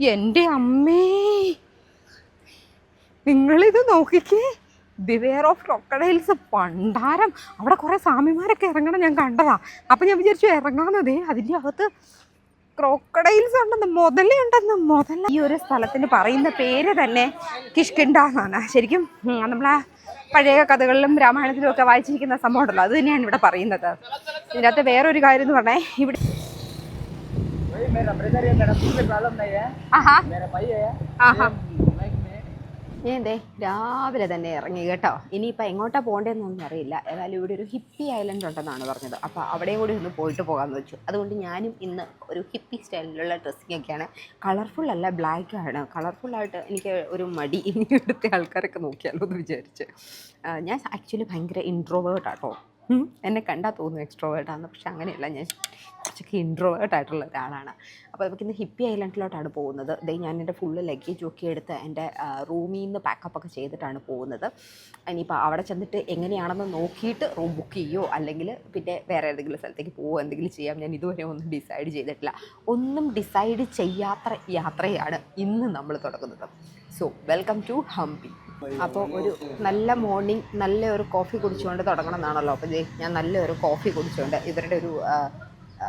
എന്റെ അമ്മേ. നിങ്ങളിത് നോക്കിക്കേ. ബിവെയർ ഓഫ് ക്രൊക്കഡൈൽസ് പണ്ടാരം. അവിടെ കുറേ സ്വാമിമാരൊക്കെ ഇറങ്ങണം ഞാൻ കണ്ടതാ. അപ്പം ഞാൻ വിചാരിച്ചു ഇറങ്ങാന്നതേ അതിന്റെ അകത്ത് ക്രോക്കഡൈൽസ് ഉണ്ടെന്ന് മുതലുണ്ടെന്ന് മുതല. ഈ ഒരു സ്ഥലത്തിന് പറയുന്ന പേര് തന്നെ കിഷ്കിണ്ട എന്നാണ്. ശരിക്കും നമ്മളെ പഴയ കഥകളിലും രാമായണത്തിലും ഒക്കെ വായിച്ചിരിക്കുന്ന സംഭവം ഉണ്ടല്ലോ അത് തന്നെയാണ് ഇവിടെ പറയുന്നത്. ഇതിനകത്ത് വേറൊരു കാര്യം എന്ന് പറഞ്ഞാൽ ഇവിടെ भाई मेरा ब्रदर है मेरा कुछ प्रॉब्लम नहीं है ആഹാ मेरा भाई है ആഹാ लाइक में ഞാൻ ദേ രാവിലെ തന്നെ ഇറങ്ങി കേട്ടോ ഇനിയിപ്പോൾ എങ്ങോട്ടാ പോകേണ്ടതെന്നൊന്നും അറിയില്ല ഏതായാലും ഇവിടെ ഒരു ഹിപ്പി ഐലൻഡ് ഉണ്ടെന്നാണ് പറഞ്ഞത് അപ്പോൾ അവിടെയും കൂടി ഒന്ന് പോയിട്ട് പോകാമെന്ന് വെച്ചു അതുകൊണ്ട് ഞാനും ഇന്ന് ഒരു ഹിപ്പി സ്റ്റൈലിലുള്ള ഡ്രസ്സിംഗ് ഒക്കെയാണ് കളർഫുൾ അല്ല ബ്ലാക്ക് ആണ് കളർഫുള്ളായിട്ട് എനിക്ക് ഒരു മടി ഇനി എടുത്ത ആൾക്കാരൊക്കെ നോക്കിയാലോ എന്ന് വിചാരിച്ച് ആ, ഞാൻ ആക്ച്വലി ഭയങ്കര ഇൻട്രോവേർട്ട് ആട്ടോ ഉം. എന്നെ കണ്ടാൽ തോന്നും എക്സ്ട്രോവേർട്ടാണ് പക്ഷെ അങ്ങനെയല്ല ഞാൻ കുറച്ചൊക്കെ ഇൻട്രോവേർട്ട് ആയിട്ടുള്ള ഒരാളാണ്. അപ്പോൾ നമുക്കിന്ന് ഹിപ്പി ഐലൻഡിലോട്ടാണ് പോകുന്നത്. ദേ ഞാൻ എന്റെ ഫുള്ള് ലഗേജ് ഒക്കെ എടുത്ത് എന്റെ റൂമിൽ നിന്ന് പാക്കപ്പ് ഒക്കെ ചെയ്തിട്ടാണ് പോകുന്നത്. ഇനിയിപ്പോൾ അവിടെ ചെന്നിട്ട് എങ്ങനെയാണെന്ന് നോക്കിയിട്ട് റൂം ബുക്ക് ചെയ്യുമോ അല്ലെങ്കിൽ പിന്നെ വേറെ ഏതെങ്കിലും സ്ഥലത്തേക്ക് പോവോ? എന്തെങ്കിലും ചെയ്യാം? ഞാൻ ഇതുവരെ ഒന്നും ഡിസൈഡ് ചെയ്തിട്ടില്ല. ഒന്നും ഡിസൈഡ് ചെയ്യാത്ത യാത്രയാണ് ഇന്ന് നമ്മൾ തുടങ്ങുന്നത്. സോ വെൽക്കം ടു ഹംപി അപ്പോൾ ഒരു നല്ല മോർണിംഗ് നല്ല ഒരു കോഫി കുടിച്ചുകൊണ്ട് തുടങ്ങണം എന്നാണല്ലോ അപ്പോൾ ഞാൻ നല്ലൊരു കോഫി കുടിച്ചുകൊണ്ട് ഇവരുടെ ഒരു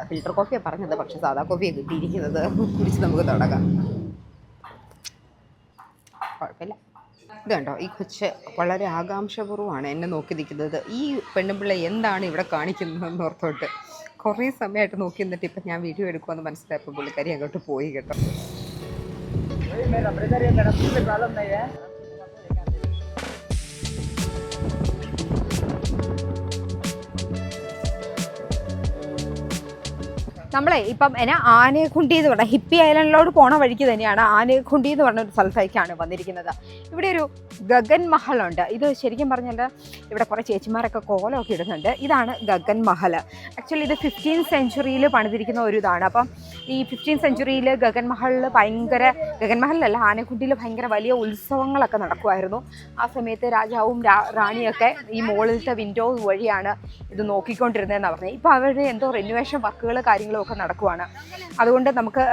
ഫിൽട്ടർ കോഫിയാണ് പറഞ്ഞത്. പക്ഷേ സാധാ കോഫിയാണ് കിട്ടിയിരിക്കുന്നത് കുടിച്ച് നമുക്ക് തുടങ്ങാം. കുഴപ്പമില്ല. കണ്ടോ? ഈ കൊച്ച് വളരെ ആകാംക്ഷപൂർവമാണ് എന്നെ നോക്കി നിൽക്കുന്നത്. ഈ പെണ്ണുപിള്ള എന്താണ് ഇവിടെ കാണിക്കുന്നതെന്ന് ഓർത്തോട്ട് കുറേ സമയമായിട്ട് നോക്കി നിന്നിട്ട് ഇപ്പം ഞാൻ വീഡിയോ എടുക്കുമെന്ന് മനസ്സിലായപ്പോൾ പുള്ളിക്കാരി അങ്ങോട്ട് പോയി കേട്ടോ. നമ്മളെ ഇപ്പം എന്നാ ആനയക്കുണ്ടി എന്ന് പറഞ്ഞാൽ ഹിപ്പി ഐലൻഡിലോട് പോണ വഴിക്ക് തന്നെയാണ് ആനയക്കുണ്ടി എന്ന് പറഞ്ഞ ഒരു സ്ഥലത്തേക്കാണ് വന്നിരിക്കുന്നത്. ഇവിടെ ഒരു ഗഗൻ മഹൽ ഉണ്ട്. ഇത് ശരിക്കും പറഞ്ഞാൽ ഇവിടെ കുറേ ചേച്ചിമാരൊക്കെ കോലമൊക്കെ ഇടുന്നുണ്ട്. ഇതാണ് ഗഗൻ മഹൽ ആക്ച്വലി ഇത് ഫിഫ്റ്റീൻ സെഞ്ചുറിയിൽ പണിതിരിക്കുന്ന ഒരു ഇതാണ്. അപ്പം ഈ ഫിഫ്റ്റീൻ സെഞ്ചുറിയിൽ ഗഗൻ മഹലിൽ ഭയങ്കര ഗഗൻ മഹലിലല്ല ആനക്കുണ്ടിയിൽ ഭയങ്കര വലിയ ഉത്സവങ്ങളൊക്കെ നടക്കുമായിരുന്നു. ആ സമയത്ത് രാജാവും റാണിയൊക്കെ ഈ മുകളിലത്തെ വിൻഡോ വഴിയാണ് ഇത് നോക്കിക്കൊണ്ടിരുന്നതെന്ന് പറഞ്ഞത് ഇപ്പോൾ അവരുടെ എന്തോ റെന്യുവേഷൻ വർക്കുകൾ കാര്യങ്ങളും ഒക്കെ നടക്കുവാണ്. അതുകൊണ്ട് നമുക്ക്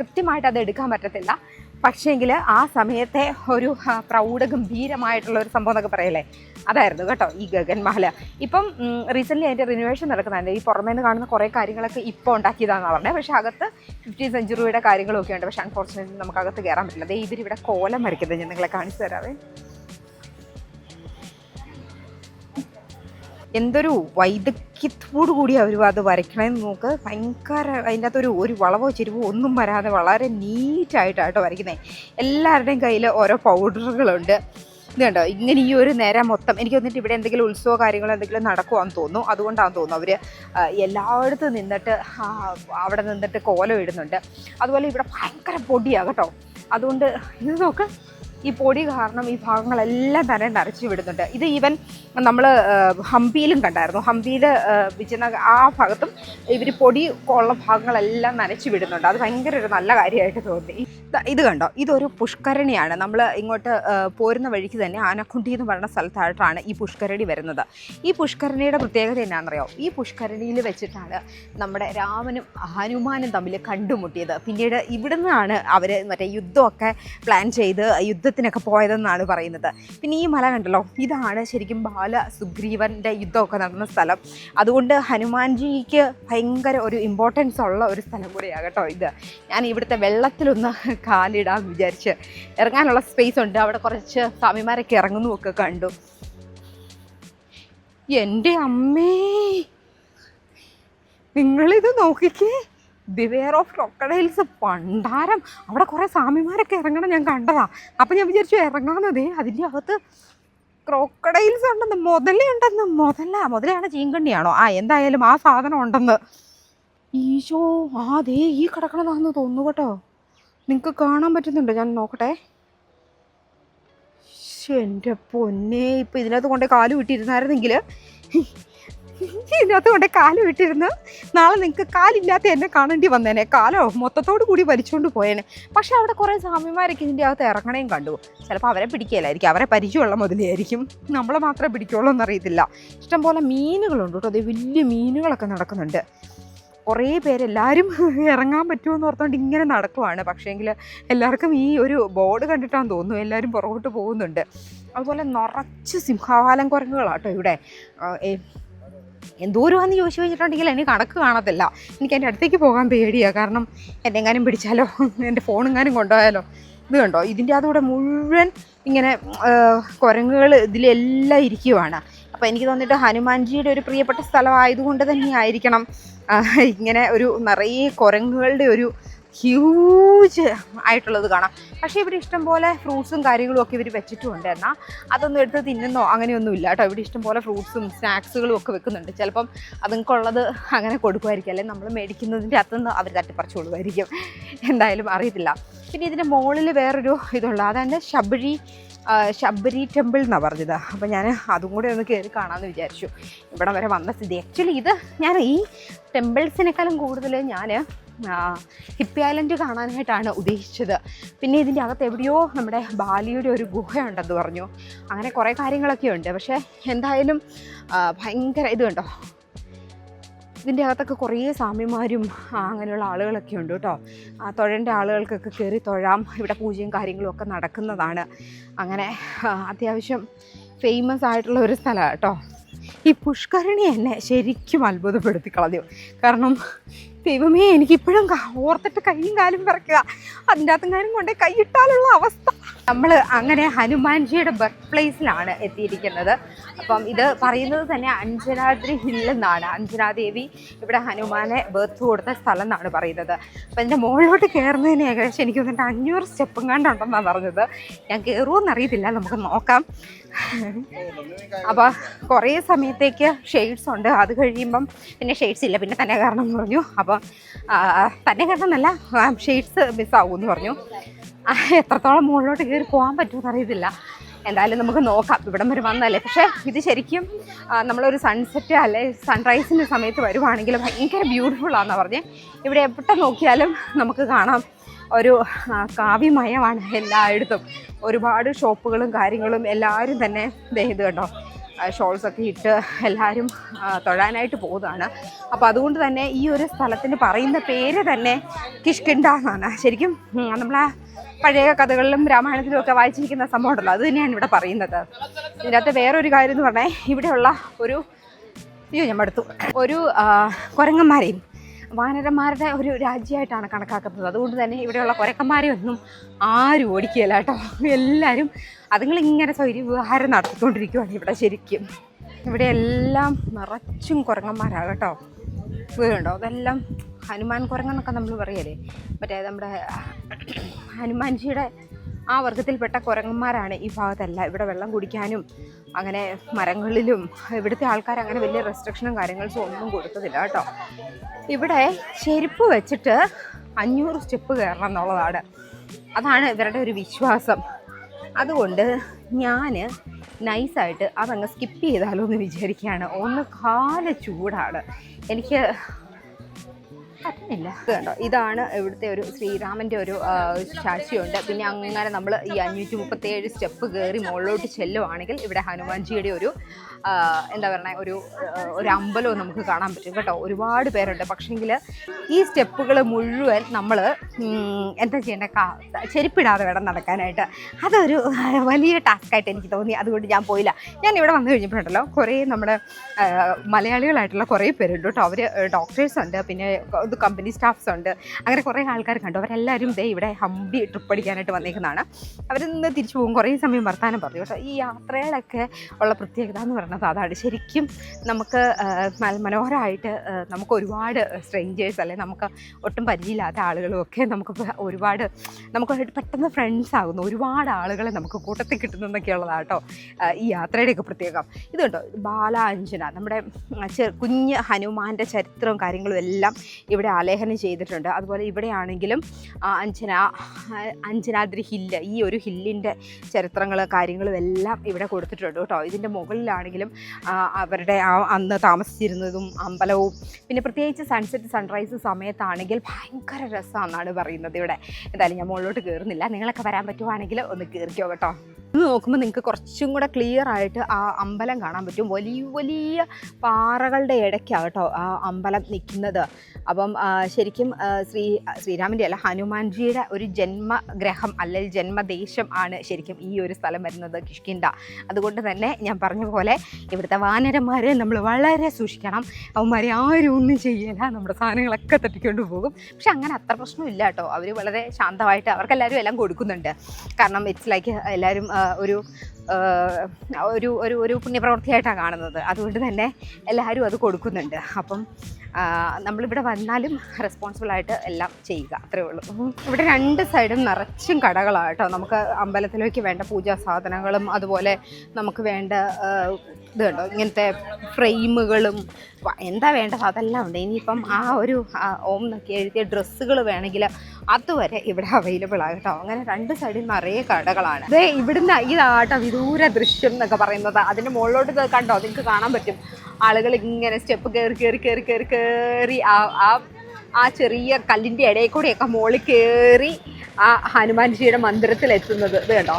കൃത്യമായിട്ട് അത് എടുക്കാൻ പറ്റത്തില്ല. പക്ഷേങ്കിൽ ആ സമയത്തെ ഒരു പ്രൗഢ ഗംഭീരമായിട്ടുള്ള ഒരു സംഭവം എന്നൊക്കെ പറയല്ലേ? അതായിരുന്നു കേട്ടോ ഈ ഗഗൻ മഹൽ ഇപ്പം റീസെന്റ്ലി അതിന്റെ റിനുവേഷൻ നടക്കുന്നുണ്ട്. ഈ പുറമേ നിന്ന് കാണുന്ന കുറേ കാര്യങ്ങളൊക്കെ ഇപ്പോൾ ഉണ്ടാക്കിയതാണെന്ന് പറഞ്ഞത് പക്ഷേ അകത്ത് ഫിഫ്റ്റീൻ സെഞ്ചുറിയുടെ കാര്യങ്ങളൊക്കെ ഉണ്ട്. പക്ഷേ അൺഫോർച്ചുനേറ്റ്ലി നമുക്ക് അകത്ത് കയറാൻ പറ്റില്ല. അതേ ഇവരിവിടെ കോലം വരയ്ക്കുന്നത് ഞാൻ നിങ്ങളെ കാണിച്ചു തരാവേ. എന്തൊരു വൈദഗ്ധ്യത്തോടു കൂടി അവർ അത് വരയ്ക്കണമെന്ന് നോക്ക്. ഭയങ്കര അതിന്റെ അകത്തൊരു ഒരു വളവോ ചെരുവോ ഒന്നും വരാതെ വളരെ നീറ്റായിട്ടാട്ടോ വരയ്ക്കുന്നത് എല്ലാവരുടെയും കയ്യിൽ ഓരോ പൗഡറുകളുണ്ട്. ഇത് കണ്ടോ? ഇങ്ങനെ ഈ ഒരു നേരം മൊത്തം എനിക്ക് വന്നിട്ട് ഇവിടെ എന്തെങ്കിലും ഉത്സവ കാര്യങ്ങളോ എന്തെങ്കിലും നടക്കുവാന്ന് തോന്നുന്നു. അതുകൊണ്ടാണെന്ന് തോന്നുന്നു അവർ എല്ലായിടത്തും നിന്നിട്ട് അവിടെ നിന്നിട്ട് കോലം ഇടുന്നുണ്ട്. അതുപോലെ ഇവിടെ ഭയങ്കര പൊടിയാണ് കേട്ടോ. അതുകൊണ്ട് ഇത് നോക്ക്. ഈ പൊടി കാരണം ഈ ഭാഗങ്ങളെല്ലാം തന്നെ നരച്ചു വിടുന്നുണ്ട്. ഇത് ഈവൻ നമ്മൾ ഹംപിയിലും കണ്ടായിരുന്നു. ഹംപിയിൽ വിജന ആ ഭാഗത്തും ഇവർ പൊടി ഉള്ള ഭാഗങ്ങളെല്ലാം നനച്ചു വിടുന്നുണ്ട്. അത് ഭയങ്കര ഒരു നല്ല കാര്യമായിട്ട് തോന്നി. ഇത് കണ്ടോ? ഇതൊരു പുഷ്കരണിയാണ്. നമ്മൾ ഇങ്ങോട്ട് പോരുന്ന വഴിക്ക് തന്നെ ആനക്കുണ്ടി എന്ന് പറയുന്ന സ്ഥലത്തായിട്ടാണ് ഈ പുഷ്കരണി വരുന്നത്. ഈ പുഷ്കരണിയുടെ പ്രത്യേകത എന്നാണെന്നറിയോ? ഈ പുഷ്കരണിയിൽ വെച്ചിട്ടാണ് നമ്മുടെ രാമനും ഹനുമാനും തമ്മിൽ കണ്ടുമുട്ടിയത്. പിന്നീട് ഇവിടെ നിന്നാണ് അവർ മറ്റേ യുദ്ധമൊക്കെ പ്ലാൻ ചെയ്ത് യുദ്ധത്തിനൊക്കെ പോയതെന്നാണ് പറയുന്നത്. പിന്നെ ഈ മല കണ്ടല്ലോ? ഇതാണ് ശരിക്കും ബാല സുഗ്രീവന്റെ യുദ്ധമൊക്കെ നടന്ന സ്ഥലം. അതുകൊണ്ട് ഹനുമാൻജിക്ക് ഭയങ്കര ഒരു ഇമ്പോർട്ടൻസ് ഉള്ള ഒരു സ്ഥലം കൂടിയാണ് കേട്ടോ ഇത്. ഞാൻ ഇവിടുത്തെ വെള്ളത്തിലൊന്ന് കാലിടാൻ വിചാരിച്ച് ഇറങ്ങാനുള്ള സ്പേസ് ഉണ്ട്. അവിടെ കുറച്ച് സ്വാമിമാരൊക്കെ ഇറങ്ങുന്നതൊക്കെ കണ്ടു. എന്റെ അമ്മേ നിങ്ങളിത് നോക്കിക്കേ. ബിവെയർ ഓഫ് ക്രൊക്കഡൈൽസ് പണ്ടാരം. അവിടെ കുറേ സ്വാമിമാരൊക്കെ ഇറങ്ങണം ഞാൻ കണ്ടതാ. അപ്പം ഞാൻ വിചാരിച്ചു ഇറങ്ങാന്നതേ അതിന്റെ അകത്ത് ക്രോക്കഡൈൽസ് ഉണ്ടെന്ന് മുതലേ ഉണ്ടെന്ന്. മുതല മുതലാണ് ചീങ്കണ്ണിയാണോ? ആ എന്തായാലും ആ സാധനം ഉണ്ടെന്ന്. ഈശോ ആ ദേ ഈ കിടക്കണതാണെന്ന് തോന്നുന്നു കേട്ടോ. നിങ്ങൾക്ക് കാണാൻ പറ്റുന്നുണ്ടോ? ഞാൻ നോക്കട്ടെ. എന്റെ പൊന്നെ. ഇപ്പം ഇതിനകത്ത് കൊണ്ട് കാൽ വിട്ടിരുന്നായിരുന്നെങ്കിൽ ഇതിനകത്ത് കൊണ്ട് കാൽ വിട്ടിരുന്ന് നാളെ നിങ്ങൾക്ക് കാലില്ലാത്ത എന്നെ കാണേണ്ടി വന്നേനെ. കാലോ മൊത്തത്തോടു കൂടി വലിച്ചുകൊണ്ട് പോയേനെ. പക്ഷേ അവിടെ കുറേ സ്വാമിമാരൊക്കെ ഇതിന്റെ അകത്ത് ഇറങ്ങണേയും കണ്ടു. ചിലപ്പോൾ അവരെ പിടിക്കുകയില്ലായിരിക്കും അവരെ പരിചയമുള്ള മുതലായിരിക്കും. നമ്മളെ മാത്രമേ പിടിക്കുള്ളൂ എന്നറിയത്തില്ല. ഇഷ്ടംപോലെ മീനുകളുണ്ട് കേട്ടോ. അതേ വലിയ മീനുകളൊക്കെ നടക്കുന്നുണ്ട്. കുറേ പേരെല്ലാവരും ഇറങ്ങാൻ പറ്റുമെന്ന് ഓർത്തുകൊണ്ട് ഇങ്ങനെ നടക്കുവാണ്. പക്ഷേങ്കിൽ എല്ലാവർക്കും ഈ ഒരു ബോർഡ് കണ്ടിട്ടാന്ന് തോന്നുന്നു. എല്ലാവരും പുറകോട്ട് പോകുന്നുണ്ട്. അതുപോലെ നിറച്ച് സിംഹവാലം കുരങ്ങുകളാട്ടോ ഇവിടെ. എന്തോരമാണെന്ന് ചോദിച്ചു കഴിഞ്ഞിട്ടുണ്ടെങ്കിൽ എനിക്ക് കണക്ക് കാണത്തില്ല. എനിക്ക് എന്റെ അടുത്തേക്ക് പോകാൻ പേടിയാണ് കാരണം എന്നെങ്ങാനും പിടിച്ചാലോ? എന്റെ ഫോണെങ്ങാനും കൊണ്ടുപോയാലോ? ഇത് കണ്ടോ? ഇതിന്റെ അതുകൂടെ മുഴുവൻ ഇങ്ങനെ കുരങ്ങുകൾ ഇതിലെല്ലാം ഇരിക്കുവാണ്. അപ്പോൾ എനിക്ക് തോന്നിയിട്ട് ഹനുമാൻജിയുടെ ഒരു പ്രിയപ്പെട്ട സ്ഥലമായതുകൊണ്ട് തന്നെയായിരിക്കണം ആ, ഇങ്ങനെ ഒരു നിറയെ കുരങ്ങുകളുടെ ഒരു ഹ്യൂജ് ആയിട്ടുള്ളത് കാണാം. പക്ഷേ ഇവിടെ ഇഷ്ടം പോലെ ഫ്രൂട്ട്സും കാര്യങ്ങളും ഒക്കെ ഇവർ വെച്ചിട്ടുമുണ്ട്. എന്നാൽ അതൊന്നും എടുത്ത് തിന്നുന്നോ? അങ്ങനെയൊന്നും ഇല്ല കേട്ടോ. ഇവിടെ ഇഷ്ടം പോലെ ഫ്രൂട്ട്സും സ്നാക്സുകളും ഒക്കെ വെക്കുന്നുണ്ട്. ചിലപ്പം അതുങ്ങൾക്കുള്ളത് അങ്ങനെ കൊടുക്കുമായിരിക്കും. അല്ലെങ്കിൽ നമ്മൾ മേടിക്കുന്നതിന്റെ അകത്തുനിന്ന് അവർ തട്ടിപ്പറിച്ചു കൊടുക്കുമായിരിക്കും എന്തായാലും അറിയത്തില്ല. പിന്നെ ഇതിന്റെ മുകളിൽ വേറൊരു ഇതുള്ള അതാണ് ശബരി ശബരി ടെമ്പിൾ എന്നാണ് പറഞ്ഞത്. അപ്പോൾ ഞാൻ അതും കൂടി ഒന്ന് കയറി കാണാമെന്ന് വിചാരിച്ചു. ഇവിടെ വരെ വന്ന സ്ഥിതി. ആക്ച്വലി ഇത് ഞാൻ ഈ ടെമ്പിൾസിനേക്കാളും കൂടുതൽ ഞാൻ ഹിപ്പി ഐലൻഡ് കാണാനായിട്ടാണ് ഉദ്ദേശിച്ചത്. പിന്നെ ഇതിന്റെ അകത്ത് എവിടെയോ നമ്മുടെ ബാലിയുടെ ഒരു ഗുഹയുണ്ടെന്ന് പറഞ്ഞു. അങ്ങനെ കുറേ കാര്യങ്ങളൊക്കെ ഉണ്ട്. പക്ഷേ എന്തായാലും ഭയങ്കര ഇത് കണ്ടോ? ഇതിന്റെ അകത്തൊക്കെ കുറേ സ്വാമിമാരും അങ്ങനെയുള്ള ആളുകളൊക്കെ ഉണ്ട് കേട്ടോ. ആ, തൊഴേണ്ട ആളുകൾക്കൊക്കെ കയറി തൊഴാം. ഇവിടെ പൂജയും കാര്യങ്ങളും ഒക്കെ നടക്കുന്നതാണ്. അങ്ങനെ അത്യാവശ്യം ഫേമസ് ആയിട്ടുള്ള ഒരു സ്ഥലമാണ് കേട്ടോ. ഈ പുഷ്കരണി എന്നെ ശരിക്കും അത്ഭുതപ്പെടുത്തി കളഞ്ഞു. കാരണം ദൈവമേ എനിക്കിപ്പോഴും ഓർത്തിട്ട് കൈയും കാലും പിറക്കുക അതിന്റെ അകത്തും കാര്യം കൊണ്ടേ കൈയിട്ടാലുള്ള അവസ്ഥ. നമ്മൾ അങ്ങനെ ഹനുമാൻജിയുടെ ബർത്ത് പ്ലേസിലാണ് എത്തിയിരിക്കുന്നത്. അപ്പം ഇത് പറയുന്നത് തന്നെ അഞ്ജനാദ്രി ഹില്ലെന്നാണ് അഞ്ജനാദേവി ഇവിടെ ഹനുമാനെ ബർത്ത് കൊടുത്ത സ്ഥലം എന്നാണ് പറയുന്നത്. അപ്പം എന്റെ മുകളിലോട്ട് കയറുന്നതിന് ഏകദേശം എനിക്ക് തോന്നിട്ട് അഞ്ഞൂറ് സ്റ്റെപ്പും കണ്ടുണ്ടെന്നാണ് പറഞ്ഞത്. ഞാൻ കയറുമെന്ന് അറിയത്തില്ല നമുക്ക് നോക്കാം. അപ്പോൾ കുറേ സമയത്തേക്ക് ഷെയ്ഡ്സ് ഉണ്ട്. അത് കഴിയുമ്പം പിന്നെ ഷെയ്ഡ്സ് ഇല്ല. പിന്നെ തന്നെ കാരണം എന്ന് പറഞ്ഞു. അപ്പോൾ തന്നെ കാരണം എന്നല്ല ഷെയ്ഡ്സ് മിസ്സാവും എന്ന് പറഞ്ഞു. എത്രത്തോളം മുകളിലോട്ട് കയറി പോകാൻ പറ്റുമെന്ന് അറിയത്തില്ല. എന്തായാലും നമുക്ക് നോക്കാം. ഇവിടം വരെ വന്നല്ലേ പക്ഷേ ഇത് ശരിക്കും നമ്മളൊരു സൺസെറ്റ് അല്ലെ സൺറൈസിന്റെ സമയത്ത് വരുവാണെങ്കിൽ ഭയങ്കര ബ്യൂട്ടിഫുൾ ആണെന്നാണ് പറഞ്ഞത് ഇവിടെ എവിടെ നോക്കിയാലും നമുക്ക് കാണാം. ഒരു കാവ്യമയമാണ് എല്ലായിടത്തും. ഒരുപാട് ഷോപ്പുകളും കാര്യങ്ങളും എല്ലാവരും തന്നെ ഇത് കണ്ടോ? ഷോൾസ് ഒക്കെ ഇട്ട് എല്ലാവരും തൊഴാനായിട്ട് പോകുന്നതാണ് അപ്പോൾ അതുകൊണ്ട് തന്നെ ഈ ഒരു സ്ഥലത്തിന് പറയുന്ന പേര് തന്നെ കിഷ്കിണ്ട എന്നാണ്. ശരിക്കും നമ്മൾ പഴയ കഥകളിലും രാമായണത്തിലും ഒക്കെ വായിച്ചിരിക്കുന്ന സംഭവം ഉണ്ടല്ലോ അത് തന്നെയാണ് ഇവിടെ പറയുന്നത്. ഇതിനകത്ത് വേറൊരു കാര്യം എന്ന് പറഞ്ഞാൽ ഇവിടെയുള്ള ഒരു അയ്യോ ഞാൻ ഒരു കുരങ്ങന്മാരെയും വാനരന്മാരുടെ ഒരു രാജ്യമായിട്ടാണ് കണക്കാക്കുന്നത്. അതുകൊണ്ട് തന്നെ ഇവിടെയുള്ള കുരക്കന്മാരെ ഒന്നും ആരും ഓടിക്കുകയില്ല കേട്ടോ. എല്ലാവരും അതുങ്ങളിങ്ങനെ സ്വൈര്യ വിഹാരം നടത്തിക്കൊണ്ടിരിക്കുകയാണ് ഇവിടെ ശരിക്കും. ഇവിടെ എല്ലാം നിറച്ചും കുരങ്ങന്മാരാണ് കേട്ടോ. വീടുണ്ടോ? അതെല്ലാം ഹനുമാൻ കുരങ്ങെന്നൊക്കെ നമ്മൾ പറയല്ലേ? മറ്റേ നമ്മുടെ ഹനുമാൻജിയുടെ ആ വർഗത്തിൽപ്പെട്ട കുരങ്ങന്മാരാണ് ഈ ഭാഗത്തല്ല. ഇവിടെ വെള്ളം കുടിക്കാനും അങ്ങനെ മരങ്ങളിലും ഇവിടുത്തെ ആൾക്കാർ അങ്ങനെ വലിയ റെസ്ട്രിക്ഷനും കാര്യങ്ങളും ഒന്നും കൊടുത്തതില്ല കേട്ടോ. ഇവിടെ ചെരുപ്പ് വെച്ചിട്ട് അഞ്ഞൂറ് സ്റ്റെപ്പ് കയറണം എന്നുള്ളതാണ്. അതാണ് ഇവരുടെ ഒരു വിശ്വാസം. അതുകൊണ്ട് ഞാൻ നൈസായിട്ട് അതങ്ങ് സ്കിപ്പ് ചെയ്താലോ എന്ന് വിചാരിക്കുകയാണ്. ഒന്ന് കാല ചൂടാണ്. എനിക്ക് കണ്ടോ? ഇതാണ് ഇവിടുത്തെ ഒരു ശ്രീരാമന്റെ ഒരു ശാശിയുണ്ട് പിന്നെ അങ്ങനെ നമ്മൾ ഈ അഞ്ഞൂറ്റി മുപ്പത്തേഴ് സ്റ്റെപ്പ് കയറി മുകളിലോട്ട് ചെല്ലുവാണെങ്കിൽ ഇവിടെ ഹനുമാൻജിയുടെ ഒരു എന്താ പറയുക ഒരു ഒരു അമ്പലവും നമുക്ക് കാണാൻ പറ്റും കേട്ടോ. ഒരുപാട് പേരുണ്ട്. പക്ഷേങ്കിൽ ഈ സ്റ്റെപ്പുകൾ മുഴുവൻ നമ്മൾ എന്താ ചെയ്യേണ്ട ചെരുപ്പിടാതെ വേണം നടക്കാനായിട്ട്. അതൊരു വലിയ ടാസ്ക്കായിട്ട് എനിക്ക് തോന്നി. അതുകൊണ്ട് ഞാൻ പോയില്ല. ഞാൻ ഇവിടെ വന്നു കഴിഞ്ഞപ്പോഴുണ്ടല്ലോ കുറേ നമ്മുടെ മലയാളികളായിട്ടുള്ള കുറേ പേരുണ്ട് കേട്ടോ. അവർ ഡോക്ടേഴ്സ് ഉണ്ട്. പിന്നെ ഇത് കമ്പനി സ്റ്റാഫ്സ് ഉണ്ട്. അങ്ങനെ കുറേ ആൾക്കാർ കണ്ടു. അവരെല്ലാവരും ദേ ഇവിടെ ഹംപി ട്രിപ്പ് അടിക്കാനായിട്ട് വന്നേക്കുന്നതാണ്. അവർ നിന്ന് തിരിച്ചു പോകും. കുറേ സമയം വർത്താനം പറഞ്ഞു. കേട്ടോ ഈ യാത്രകളൊക്കെ ഉള്ള പ്രത്യേകത എന്ന് പറയുന്നത് അതാണ് ശരിക്കും നമുക്ക് മനോഹരമായിട്ട് നമുക്ക് ഒരുപാട് സ്ട്രെയിഞ്ചേഴ്സ് അല്ലെ നമുക്ക് ഒട്ടും പരിചയമില്ലാത്ത ആളുകളും ഒക്കെ നമുക്ക് ഒരുപാട് നമുക്ക് പെട്ടെന്ന് ഫ്രണ്ട്സ് ആകുന്നു ഒരുപാട് ആളുകളെ നമുക്ക് കൂട്ടത്തിൽ കിട്ടുന്നതൊക്കെ കേട്ടോ ഈ യാത്രയുടെയൊക്കെ പ്രത്യേകം. ഇതുണ്ടോ ബാലാഞ്ജന നമ്മുടെ ചെറു കുഞ്ഞ് ഹനുമാന്റെ ചരിത്രവും കാര്യങ്ങളും എല്ലാം ഇവിടെ ആലേഖനം ചെയ്തിട്ടുണ്ട്. അതുപോലെ ഇവിടെയാണെങ്കിലും അഞ്ജന അഞ്ജനാദ്രി ഹില്ല് ഈ ഒരു ഹില്ലിന്റെ ചരിത്രങ്ങൾ കാര്യങ്ങളും എല്ലാം ഇവിടെ കൊടുത്തിട്ടുണ്ട് കേട്ടോ ഇതിന്റെ മുകളിലാണെങ്കിലും ആ, അവരുടെ ആ അന്ന് താമസിച്ചിരുന്നതും അമ്പലവും പിന്നെ പ്രത്യേകിച്ച് സൺസെറ്റ് സൺറൈസ് സമയത്താണെങ്കിൽ ഭയങ്കര രസമാണെന്നാണ് പറയുന്നത് ഇവിടെ. എന്തായാലും ഞാൻ മുകളിലോട്ട് കയറുന്നില്ല നിങ്ങളൊക്കെ വരാൻ പറ്റുവാണെങ്കിൽ ഒന്ന് കയറിക്കോ കേട്ടോ. ഇത് നോക്കുമ്പോൾ നിങ്ങൾക്ക് കുറച്ചും കൂടെ ക്ലിയർ ആയിട്ട് ആ അമ്പലം കാണാൻ പറ്റും. വലിയ വലിയ പാറകളുടെ ഇടയ്ക്കാണ് കേട്ടോ ആ അമ്പലം നിൽക്കുന്നത് അപ്പം ശരിക്കും ശ്രീ ശ്രീരാമന്റെ അല്ല ഹനുമാൻജിയുടെ ഒരു ജന്മഗ്രഹം അല്ലെങ്കിൽ ജന്മദേശം ആണ് ശരിക്കും ഈ ഒരു സ്ഥലം വരുന്നത് കിഷ്കിണ്ട അതുകൊണ്ട് തന്നെ ഞാൻ പറഞ്ഞ പോലെ ഇവിടുത്തെ വാനരന്മാരെ നമ്മൾ വളരെ സൂക്ഷിക്കണം. അവന്മാരെ ആരും ഒന്നും ചെയ്യില്ല നമ്മുടെ സാധനങ്ങളൊക്കെ തട്ടിക്കൊണ്ട് പോകും. പക്ഷെ അങ്ങനെ അത്ര പ്രശ്നമില്ല കേട്ടോ. അവർ വളരെ ശാന്തമായിട്ട് അവർക്കെല്ലാവരും എല്ലാം കൊടുക്കുന്നുണ്ട്. കാരണം ഇറ്റ്സ് ലൈക്ക് എല്ലാവരും ഒരു ഒരു ഒരു ഒരു പുണ്യപ്രവൃത്തിയായിട്ടാണ് കാണുന്നത്. അതുകൊണ്ട് തന്നെ എല്ലാവരും അത് കൊടുക്കുന്നുണ്ട്. അപ്പം നമ്മളിവിടെ വന്നാലും റെസ്പോൺസിബിൾ ആയിട്ട് എല്ലാം ചെയ്യുക. അത്രേ ഉള്ളൂ. ഇവിടെ രണ്ട് സൈഡും നിറച്ചും കടകളാണ് കേട്ടോ. നമുക്ക് അമ്പലത്തിലേക്ക് വേണ്ട പൂജാ സാധനങ്ങളും അതുപോലെ നമുക്ക് വേണ്ട ഇതുണ്ടോ ഇത് ഇങ്ങനത്തെ ഫ്രെയിമുകളും എന്താ വേണ്ടത്? അതെല്ലാം ഉണ്ട്. ഇനിയിപ്പം ആ ഒരു ഓം എന്നൊക്കെ എഴുതിയ ഡ്രസ്സുകൾ വേണമെങ്കിൽ അതുവരെ ഇവിടെ അവൈലബിൾ ആണ് കേട്ടോ. അങ്ങനെ രണ്ട് സൈഡിൽ നിറയെ കടകളാണ്. അതെ ഇവിടുന്ന് ഇതാട്ടോ വിദൂര ദൃശ്യം എന്നൊക്കെ പറയുന്നത്. അതിന്റെ മുകളിലോട്ട് കണ്ടോ? നിങ്ങൾക്ക് കാണാൻ പറ്റും. ആളുകൾ ഇങ്ങനെ സ്റ്റെപ്പ് കയറി കയറി കയറി കയറി കയറി ആ ആ ആ ചെറിയ കല്ലിന്റെ ഇടയിൽ കൂടെയൊക്കെ മുകളിൽ കയറി ആ ഹനുമാൻജിയുടെ മന്ദിരത്തിൽ എത്തുന്നത്. ഇത് കണ്ടോ?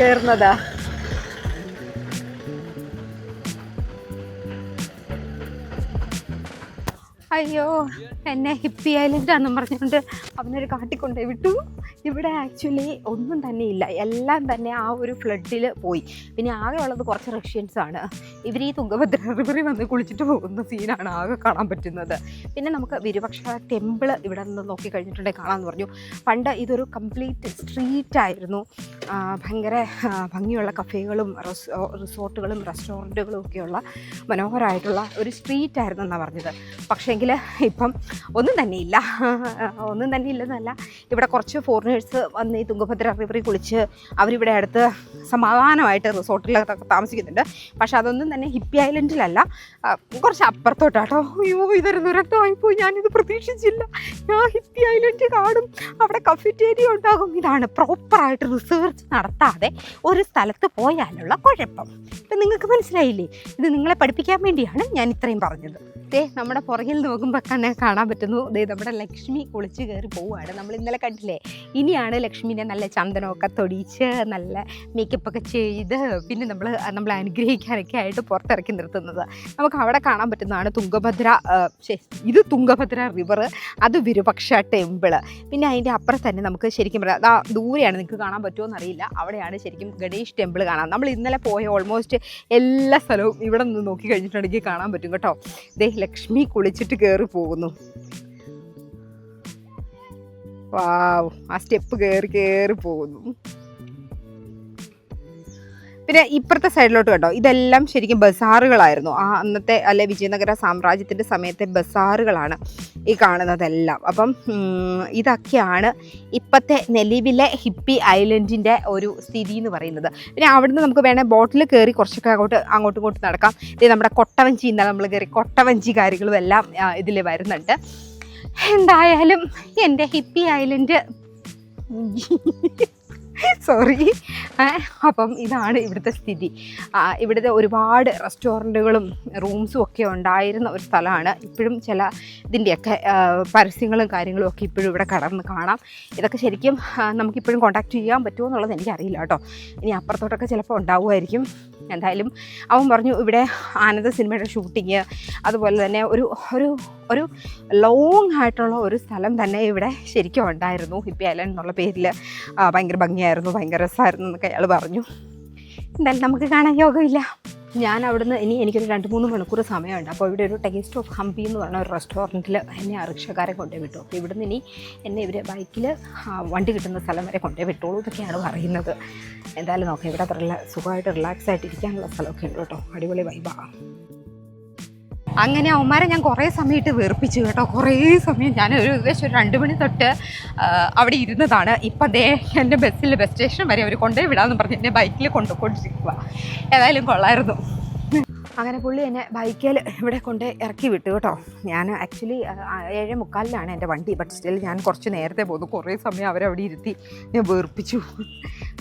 കയറുന്നത് അയ്യോ എന്നെ ഹിപ്പി ഐലൻഡാണെന്ന് പറഞ്ഞുകൊണ്ട് അവനൊരു കാട്ടിക്കൊണ്ടേ വിട്ടു. ഇവിടെ ആക്ച്വലി ഒന്നും തന്നെ ഇല്ല. എല്ലാം തന്നെ ആ ഒരു ഫ്ലഡിൽ പോയി. പിന്നെ ആകെ ഉള്ളത് കുറച്ച് റഷ്യൻസ് ആണ്. ഇവർ ഈ തുങ്കഭദ്ര റിവറിൽ വന്ന് കുളിച്ചിട്ട് പോകുന്ന സീനാണ് ആകെ കാണാൻ പറ്റുന്നത്. പിന്നെ നമുക്ക് വിരുപക്ഷ ടെമ്പിൾ ഇവിടെ നിന്ന് നോക്കി കഴിഞ്ഞിട്ടുണ്ടെങ്കിൽ കാണാമെന്ന് പറഞ്ഞു. പണ്ട് ഇതൊരു കംപ്ലീറ്റ് സ്ട്രീറ്റ് ആയിരുന്നു. ഭയങ്കര ഭംഗിയുള്ള കഫേകളും റിസോർട്ടുകളും റെസ്റ്റോറന്റുകളും ഒക്കെയുള്ള മനോഹരമായിട്ടുള്ള ഒരു സ്ട്രീറ്റ് ആയിരുന്നു എന്നാണ് പറഞ്ഞത്. പക്ഷേങ്കിൽ ഇപ്പം ഒന്നും തന്നെ ഇല്ല. ഒന്നും തന്നെ ഇല്ലെന്നല്ല. ഇവിടെ കുറച്ച് ഫോറിനേഴ്സ് വന്ന് ഈ തുങ്കഭദ്ര റിവറിൽ കുളിച്ച് അവരിവിടെ അടുത്ത് സമാധാനമായിട്ട് റിസോർട്ടിലൊക്കെ താമസിക്കുന്നുണ്ട്. പക്ഷെ അതൊന്നും തന്നെ ഹിപ്പി ഐലൻഡിലല്ല. കുറച്ച് അപ്പുറത്തോട്ടാട്ടോ. അയ്യോ ഇതൊരു ദുരന്തമായിപ്പോയി. ഞാനിത് പ്രതീക്ഷിച്ചില്ല. ഞാൻ ഹിപ്പി ഐലൻഡ് കാണും. അവിടെ കഫറ്റേരിയ ഉണ്ടാകും. ഇതാണ് പ്രോപ്പറായിട്ട് റിസർച്ച് നടത്താതെ ഒരു സ്ഥലത്ത് പോയാലുള്ള കുഴപ്പം. ഇപ്പം നിങ്ങൾക്ക് മനസ്സിലായില്ലേ? ഇത് നിങ്ങളെ പഠിപ്പിക്കാൻ വേണ്ടിയാണ് ഞാൻ ഇത്രയും പറഞ്ഞത്. ദേ നമ്മുടെ പുറകിൽ നോക്കുമ്പോൾ തന്നെ കാണാൻ പറ്റുന്നു. ദേ നമ്മുടെ ലക്ഷ്മി കുളിച്ച് കയറി പോവുകയാണ്. നമ്മൾ ഇന്നലെ കണ്ടില്ലേ? ഇനിയാണ് ലക്ഷ്മിനെ നല്ല ചന്ദനമൊക്കെ തൊടിച്ച് നല്ല മേക്കപ്പൊക്കെ ചെയ്ത് പിന്നെ നമ്മൾ നമ്മൾ അനുഗ്രഹിക്കാനൊക്കെ ആയിട്ട് പുറത്തിറക്കി നിർത്തുന്നത്. നമുക്ക് അവിടെ കാണാൻ പറ്റുന്നതാണ് തുങ്കഭദ്ര ഇത് തുങ്കഭദ്ര റിവർ അത് വിരുപക്ഷ ടെമ്പിൾ പിന്നെ അതിന്റെ അപ്പുറം തന്നെ നമുക്ക് ശരിക്കും പറയാം അതാ ദൂരെയാണ് നിങ്ങൾക്ക് കാണാൻ പറ്റുമോ എന്നറിയില്ല അവിടെയാണ് ശരിക്കും ഗണേഷ് ടെമ്പിൾ കാണാം നമ്മൾ ഇന്നലെ പോയ ഓൾമോസ്റ്റ് എല്ലാ സ്ഥലവും ഇവിടെ നിന്ന് നോക്കി കഴിഞ്ഞിട്ടുണ്ടെങ്കിൽ കാണാൻ പറ്റും കേട്ടോ. ദേ ലക്ഷ്മി കുളിച്ചിട്ട് കയറി പോകുന്നു. വാവ് ആ സ്റ്റെപ്പ് കയറി കയറി പോകുന്നു. പിന്നെ ഇപ്പുറത്തെ സൈഡിലോട്ട് കേട്ടോ ഇതെല്ലാം ശരിക്കും ബസാറുകളായിരുന്നു. ആ അന്നത്തെ അല്ലെ വിജയനഗര സാമ്രാജ്യത്തിന്റെ സമയത്തെ ബസാറുകളാണ് ഈ കാണുന്നതെല്ലാം. അപ്പം ഇതൊക്കെയാണ് ഇപ്പോഴത്തെ നെലിവിലെ ഹിപ്പി ഐലൻഡിന്റെ ഒരു സ്ഥിതി എന്ന് പറയുന്നത്. പിന്നെ അവിടുന്ന് നമുക്ക് വേണേൽ ബോട്ടിൽ കയറി കുറച്ചൊക്കെ അങ്ങോട്ട് അങ്ങോട്ടും ഇങ്ങോട്ടും നടക്കാം. ഇത് നമ്മുടെ കൊട്ടവഞ്ചി എന്നാൽ നമ്മൾ കയറി കൊട്ടവഞ്ചി കാര്യങ്ങളും എല്ലാം ഇതിൽ വരുന്നുണ്ട്. എന്തായാലും എന്റെ ഹിപ്പി ഐലൻഡ്. സോറി അപ്പം ഇതാണ് ഇവിടുത്തെ സ്ഥിതി. ഇവിടുത്തെ ഒരുപാട് റെസ്റ്റോറന്റുകളും റൂംസും ഒക്കെ ഉണ്ടായിരുന്ന ഒരു സ്ഥലമാണ്. ഇപ്പോഴും ചില ഇതിന്റെയൊക്കെ പരസ്യങ്ങളും കാര്യങ്ങളും ഒക്കെ ഇപ്പോഴും ഇവിടെ കടന്ന് കാണാം. ഇതൊക്കെ ശരിക്കും നമുക്കിപ്പോഴും കോൺടാക്ട് ചെയ്യാൻ പറ്റുമോ എന്നുള്ളത് എനിക്കറിയില്ല കേട്ടോ. ഇനി അപ്പുറത്തോട്ടൊക്കെ ചിലപ്പോൾ ഉണ്ടാവുമായിരിക്കും. എന്തായാലും അവൻ പറഞ്ഞു ഇവിടെ ആനന്ദ സിനിമയുടെ ഷൂട്ടിങ് അതുപോലെ തന്നെ ഒരു ഒരു ഒരു ലോങ് ആയിട്ടുള്ള ഒരു സ്ഥലം തന്നെ ഇവിടെ ശരിക്കും ഉണ്ടായിരുന്നു. ഹിപ്പി ഐലൻഡ് എന്നുള്ള പേരിൽ ഭയങ്കര ഭംഗിയായിരുന്നു ഭയങ്കര രസമായിരുന്നു എന്നൊക്കെ അയാൾ പറഞ്ഞു. എന്തായാലും നമുക്ക് കാണാൻ യോഗമില്ല. ഞാൻ അവിടുന്ന് ഇനി എനിക്കൊരു രണ്ട് മൂന്ന് മണിക്കൂർ സമയമുണ്ട്. അപ്പോൾ ഇവിടെ ഒരു ടേസ്റ്റ് ഓഫ് ഹംപി എന്ന് പറഞ്ഞ ഒരു റെസ്റ്റോറന്റിൽ എന്നെ ആ റിക്ഷക്കാരെ കൊണ്ടുപോയി വിട്ടു. അപ്പോൾ ഇവിടുന്ന് ഇനി എന്നെ ഇവർ ബൈക്കിൽ വണ്ടി കിട്ടുന്ന സ്ഥലം വരെ കൊണ്ടേ വിട്ടോളൂ എന്നൊക്കെയാണ് പറയുന്നത്. എന്തായാലും നോക്കാം. ഇവിടെ അത്ര സുഖമായിട്ട് റിലാക്സ് ആയിട്ട് ഇരിക്കാനുള്ള സ്ഥലമൊക്കെ ഉണ്ട് കേട്ടോ. അടിപൊളി വൈബാണ് അങ്ങനെ അവന്മാരെ ഞാൻ കുറേ സമയത്ത് വെറുപ്പിച്ചു കേട്ടോ. കുറേ സമയം ഞാൻ ഒരു ഏകദേശം രണ്ട് മണി തൊട്ട് അവിടെ ഇരുന്നതാണ്. ഇപ്പം ദേ എന്റെ ബസ്സിൽ ബസ് സ്റ്റേഷൻ വരെ അവർ കൊണ്ടുപോയി വിടാമെന്ന് പറഞ്ഞ് എന്റെ ബൈക്കിൽ കൊണ്ടുപോയിക്കൊണ്ടിരിക്കുക ഏതായാലും കൊള്ളായിരുന്നു. അങ്ങനെ പുള്ളി എന്നെ ബൈക്കിൽ ഇവിടെ കൊണ്ട് ഇറക്കി വിട്ടു കേട്ടോ. ഞാൻ ആക്ച്വലി ഏഴ് മുക്കാലിലാണ് എന്റെ വണ്ടി ബട്ട് സ്റ്റിൽ ഞാൻ കുറച്ച് നേരത്തെ പോന്നു. കുറേ സമയം അവരവിടെ ഇരുത്തി ഞാൻ വേർപ്പിച്ചു.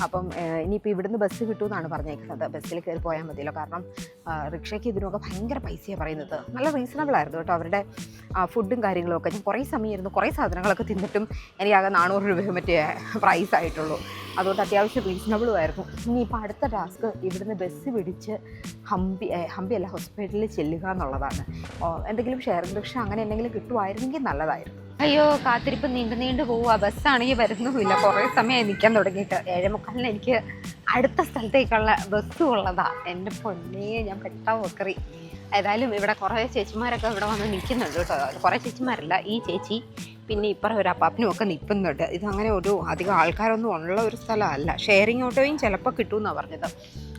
അപ്പം ഇനിയിപ്പോൾ ഇവിടുന്ന് ബസ് കിട്ടുമെന്നാണ് പറഞ്ഞേക്കുന്നത്. ബസ്സിൽ കയറി പോയാൽ മതിയല്ലോ. കാരണം റിക്ഷയ്ക്ക് ഇതിനൊക്കെ ഭയങ്കര പൈസയാണ് പറയുന്നത്. നല്ല റീസണബിൾ ആയിരുന്നു കേട്ടോ. അവരുടെ ഫുഡും കാര്യങ്ങളൊക്കെ ഞാൻ കുറേ സമയം ഇരുന്നു കുറേ സാധനങ്ങളൊക്കെ തിന്നിട്ടും എനിക്കാകെ നാനൂറ് രൂപ മറ്റേ പ്രൈസ് ആയിട്ടുള്ളൂ. അതുകൊണ്ട് അത്യാവശ്യം റീസണബിളും ആയിരുന്നു. ഇനിയിപ്പോൾ അടുത്ത ടാസ്ക് ഇവിടുന്ന് ബസ് പിടിച്ച് ഹംപി അല്ല ഹോസ്പിറ്റലിൽ ചെല്ലുക എന്നുള്ളതാണ്. എന്തെങ്കിലും ഷെയർ റിക്ഷ അങ്ങനെ എന്തെങ്കിലും കിട്ടുമായിരുന്നെങ്കിൽ നല്ലതായിരുന്നു. അയ്യോ കാത്തിരിപ്പ് നീണ്ടു നീണ്ടു പോവുക. ബസ്സാണെങ്കിൽ വരുന്നുമില്ല. കുറേ സമയമായി നിൽക്കാൻ തുടങ്ങിയിട്ട്. ഏഴേമുക്കാലിന് എനിക്ക് അടുത്ത സ്ഥലത്തേക്കുള്ള ബസ്സും ഉള്ളതാ. എന്റെ പൊന്നേ ഞാൻ പെട്ടാ പൊക്കറി ഏതായാലും ഇവിടെ കുറേ ചേച്ചിമാരൊക്കെ ഇവിടെ വന്ന് നിൽക്കുന്നുണ്ട് കേട്ടോ. കുറേ ചേച്ചിമാരല്ല ഈ ചേച്ചി പിന്നെ ഇപ്പുറം ഒരു അപ്പാപ്പനും ഒക്കെ നിൽക്കുന്നുണ്ട് ഇതങ്ങനെ ഒരു അധികം ആൾക്കാരൊന്നും ഉള്ള ഒരു സ്ഥലമല്ല. ഷെയറിങ് ഓട്ടോയും ചിലപ്പോൾ കിട്ടുമെന്നാണ് പറഞ്ഞത്.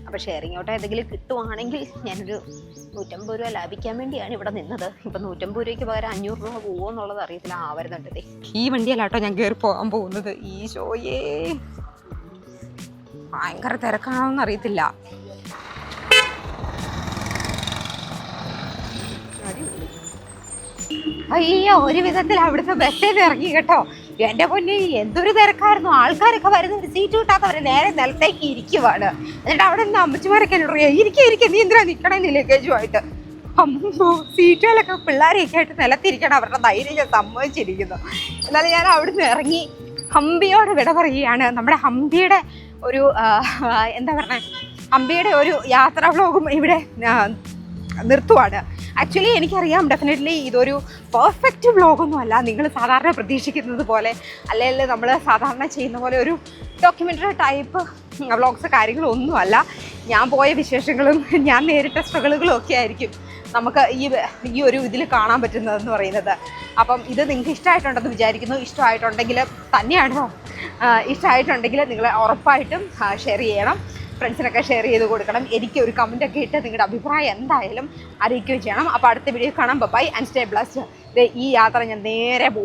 അപ്പോൾ ഷെയറിംഗ് ഓട്ടോ എന്തെങ്കിലും കിട്ടുവാണെങ്കിൽ ഞാനൊരു നൂറ്റമ്പത് രൂപ ലാഭിക്കാൻ വേണ്ടിയാണ് ഇവിടെ നിന്നത്. ഇപ്പം നൂറ്റമ്പത് രൂപയ്ക്ക് പകരം അഞ്ഞൂറ് രൂപ പോകുമോ എന്നുള്ളത് അറിയത്തില്ല. ആ വരുന്നുണ്ട്. ഈ വണ്ടിയല്ലാട്ടോ ഞാൻ കയറി പോകാൻ പോകുന്നത്. ഈ ഷോയേ ഭയങ്കര തിരക്കാണോന്ന് അറിയത്തില്ല. അയ്യോ ഒരു വിധത്തിൽ അവിടുത്തെ ബസ്സിൽ ഇറങ്ങി കേട്ടോ. എന്റെ പൊന്നി എന്തൊരു തിരക്കായിരുന്നു. ആൾക്കാരൊക്കെ വരുന്നുണ്ട്. സീറ്റ് കിട്ടാത്തവരെ നേരെ നിലത്തേക്ക് ഇരിക്കുവാണ്. എന്നിട്ട് അവിടെ നിന്ന് അമ്മച്ചിമാരൊക്കെ എന്നോട് പറയാ ഇരിക്കുക ഇരിക്കുക നീ എന്തിനാ നിൽക്കണേ ലഗേജുമായിട്ട് അമ്മോ സീറ്റുകളൊക്കെ പിള്ളേരെയൊക്കെ ആയിട്ട് നിലത്തിരിക്കണം. അവരുടെ ധൈര്യം സമ്മതിച്ചിരിക്കുന്നു. എന്നാലും ഞാൻ അവിടുന്ന് ഇറങ്ങി ഹംപിയോട് വിട പറയുകയാണ്. നമ്മുടെ ഹംപിയുടെ ഒരു എന്താ പറയുക ഹംപിയുടെ ഒരു യാത്രാ വ്ളോഗും ഇവിടെ നിർത്തുവാണ്. ആക്ച്വലി എനിക്കറിയാം ഡെഫിനറ്റ്ലി ഇതൊരു പെർഫെക്റ്റ് വ്ളോഗൊന്നും അല്ല നിങ്ങൾ സാധാരണ പ്രതീക്ഷിക്കുന്നത് പോലെ അല്ലെങ്കിൽ നമ്മൾ സാധാരണ ചെയ്യുന്ന പോലെ ഒരു ഡോക്യുമെന്ററി ടൈപ്പ് വ്ളോഗ്സ് കാര്യങ്ങളൊന്നും അല്ല ഞാൻ പോയ വിശേഷങ്ങളും ഞാൻ നേരിട്ട സ്ട്രഗിളുകളും ഒക്കെ ആയിരിക്കും നമുക്ക് ഈ ഈ ഒരു ഇതിൽ കാണാൻ പറ്റുന്നതെന്ന് പറയുന്നത്. അപ്പം ഇത് നിങ്ങൾക്ക് ഇഷ്ടമായിട്ടുണ്ടെന്ന് വിചാരിക്കുന്നു. ഇഷ്ടമായിട്ടുണ്ടെങ്കിൽ തന്നെയാണോ? ഇഷ്ടമായിട്ടുണ്ടെങ്കിൽ നിങ്ങൾ ഉറപ്പായിട്ടും ഷെയർ ചെയ്യണം. ഫ്രണ്ട്സിനൊക്കെ ഷെയർ ചെയ്ത് കൊടുക്കണം. എനിക്ക് ഒരു കമന്റ് ഒക്കെ ഇട്ട് നിങ്ങളുടെ അഭിപ്രായം എന്തായാലും അറിയിക്കുകയും ചെയ്യണം. അപ്പോൾ അടുത്ത വീഡിയോ കാണാം. ബൈ ആൻഡ് സ്റ്റേ ബ്ലസ്റ്റ് ഈ യാത്ര ഞാൻ നേരെ പോവുക